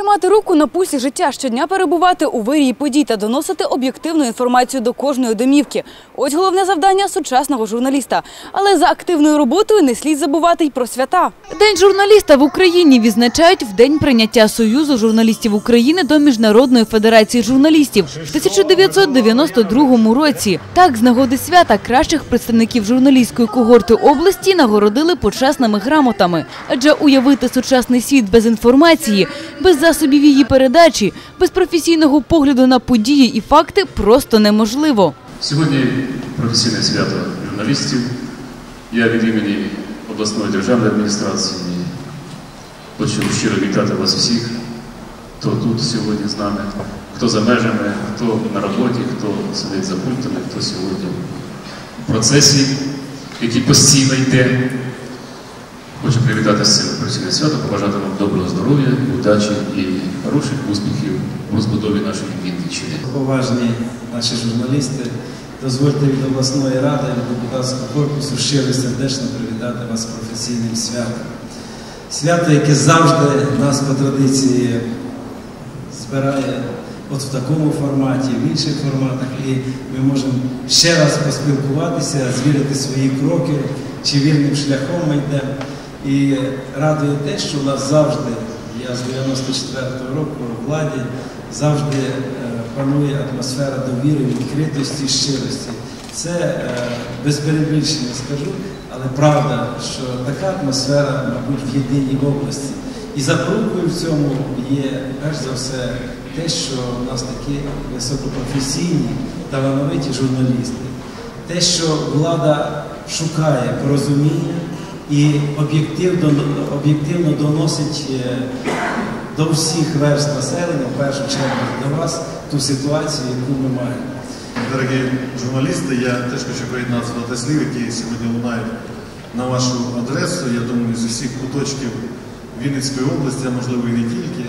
Тримати руку на пульсі життя, щодня перебувати у вирії подій та доносити об'єктивну інформацію до кожної домівки. Ось головне завдання сучасного журналіста. Але за активною роботою не слід забувати й про свята. День журналіста в Україні відзначають в день прийняття Союзу журналістів України до Міжнародної федерації журналістів в 1992 році. Так, з нагоди свята кращих представників журналістської когорти області нагородили почесними грамотами. Адже уявити сучасний світ без інформації, без засобів її передачі, без професійного погляду на події і факти просто неможливо. Сьогодні професійне свято журналістів. Я від імені обласної державної адміністрації хочу щиро вітати вас всіх, хто тут сьогодні з нами, хто за межами, хто на роботі, хто сидить за пультами, хто сьогодні в процесі, який постійно йде. Хочу привітати з цим професійне свято, побажати вам доброго здоров'я, удачі і хороших успіхів в розбудові нашої Вінниччини. Поважні наші журналісти, дозвольте від обласної ради, від депутатського корпусу щиро сердечно привітати вас професійним святом. Свято, яке завжди нас по традиції збирає от в такому форматі, в інших форматах, і ми можемо ще раз поспілкуватися, звірити свої кроки, чи вірним шляхом ми йдемо. І радує те, що у нас завжди, я з 94-го року у владі, завжди е, панує атмосфера довіри, відкритості, щирості. Це е, без перебільшення скажу, але правда, що така атмосфера, мабуть, в єдиній області. І запорукою в цьому є, перш за все, те, що у нас такі високопрофесійні, талановиті журналісти. Те, що влада шукає порозуміння і об'єктивно, об'єктивно доносить е, до всіх верст населення, в першу чергу до вас, ту ситуацію, яку ми маємо. Дорогі журналісти, я теж хочу приєднатися до слів, які сьогодні лунають на вашу адресу. Я думаю, з усіх куточків Вінницької області, а можливо і не тільки,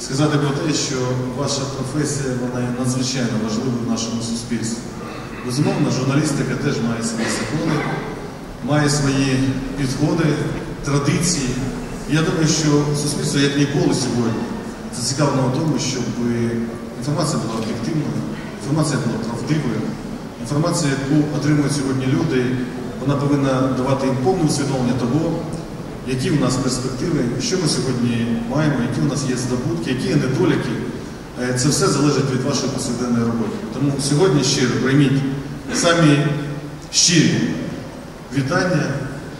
сказати про те, що ваша професія вона є надзвичайно важлива в нашому суспільстві. Безумовно, журналістика теж має свої закони, має свої підходи, традиції. Я думаю, що суспільство як ніколи сьогодні зацікавлено в тому, щоб інформація була об'єктивною, інформація була правдивою, інформація, яку отримують сьогодні люди, вона повинна давати їм повне усвідомлення того, які у нас перспективи, що ми сьогодні маємо, які у нас є здобутки, які є недоліки. Е, Це все залежить від вашої повсякденної роботи. Тому сьогодні щиро прийміть самі щирі вітання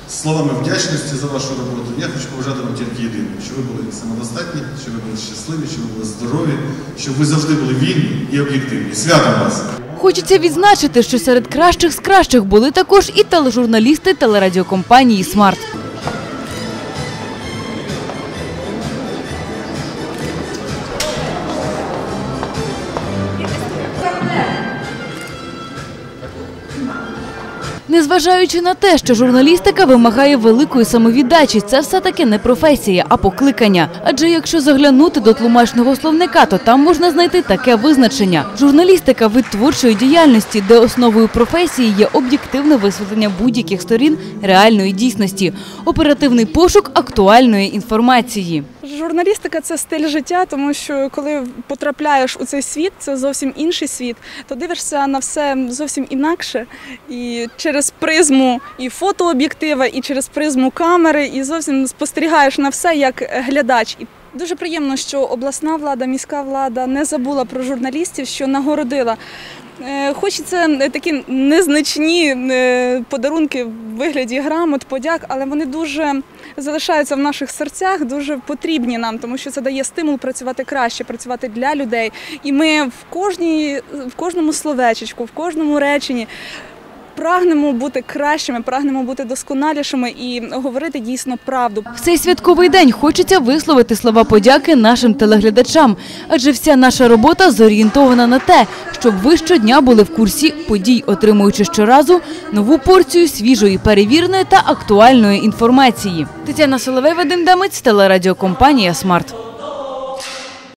словами вдячності за вашу роботу. Я хочу побажати вам тільки єдине, що ви були самодостатні, що ви були щасливі, що ви були здорові, щоб ви завжди були вільні і об'єктивні. Святом вас! Хочеться відзначити, що серед кращих з кращих були також і тележурналісти телерадіокомпанії Смарт. Незважаючи на те, що журналістика вимагає великої самовіддачі, це все-таки не професія, а покликання. Адже якщо заглянути до тлумачного словника, то там можна знайти таке визначення: журналістика вид творчої діяльності, де основою професії є об'єктивне висвітлення будь-яких сторін реальної дійсності, оперативний пошук актуальної інформації. Журналістика це стиль життя, тому що коли потрапляєш у цей світ, це зовсім інший світ, то дивишся на все зовсім інакше. І через призму і фотооб'єктива, і через призму камери, і зовсім спостерігаєш на все як глядач. І Дуже приємно, що обласна влада, міська влада не забула про журналістів, що нагородила. Е, Хочеться такі незначні е, подарунки в вигляді грамот, подяк, але вони дуже залишаються в наших серцях, дуже потрібні нам, тому що це дає стимул працювати краще, працювати для людей. І ми в кожній, в кожному словечечку, в кожному реченні. Прагнемо бути кращими, прагнемо бути досконалішими і говорити дійсно правду. В цей святковий день хочеться висловити слова подяки нашим телеглядачам, адже вся наша робота зорієнтована на те, щоб ви щодня були в курсі подій, отримуючи щоразу нову порцію свіжої, перевіреної та актуальної інформації. Тетяна Соловей, Вадим Дамець, телерадіокомпанія Смарт.